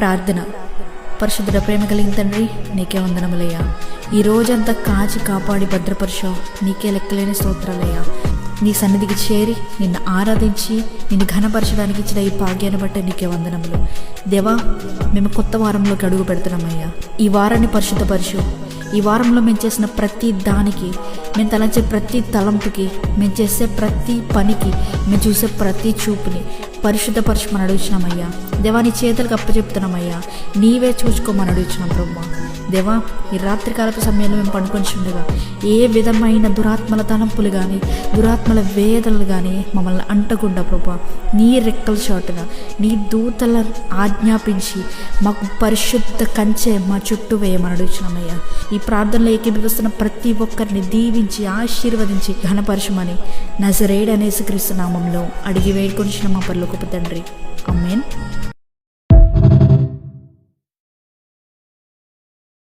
ప్రార్థన. పరిశుద్ధుడ ప్రేమ కలిగిన తండ్రి నీకే వందనములయ్యా. ఈ రోజంతా కాచి కాపాడి భద్రపరిచావు నీకే లెక్కలేని స్తోత్రాలయ్యా. నీ సన్నిధికి చేరి నిన్ను ఆరాధించి నిన్ను ఘనపరచడానికి ఇచ్చిన ఈ భాగ్యాన్ని బట్టి నీకే వందనములు. దేవా మేము కొత్త వారంలోకి అడుగు పెడుతున్నామయ్యా. ఈ వారాన్ని పరిశుద్ధపరచు. ఈ వారంలో మేము చేసిన ప్రతి దానికి మేము తలంచే ప్రతి తలంపుకి మేము చేసే ప్రతి పనికి మేము చూసే ప్రతి చూపుని పరిశుద్ధపరచమని అడుగుతున్నామయ్యా దేవా నీ చేతులకు అప్పచెప్తున్నామయ్యా. నీవే చూసుకోమని అడుగుతున్నాం బ్రహ్మ దేవా ఈ రాత్రికాలపు సమయంలో మేము పండుకొని ఉండగా ఏ విధమైన దురాత్మల తలంపులు కానీ దురాత్మల వేదనలు కానీ మమ్మల్ని అంటకుండా ప్రభా నీ రెక్కల చాటున నీ దూతల ఆజ్ఞాపించి మాకు పరిశుద్ధ కంచె మా చుట్టూ వేయమని అడుగుతున్నామయ్యా ఈ ప్రార్థనలో ఏకీభవిస్తున్న ప్రతి ఒక్కరిని దీవించి ఆశీర్వదించి ఘనపరచమని నజరేడనేసి క్రీస్తు నామంలో అడిగి వేడుకొనిచిన మా పర్లోకపు తండ్రి. అమ్మేన్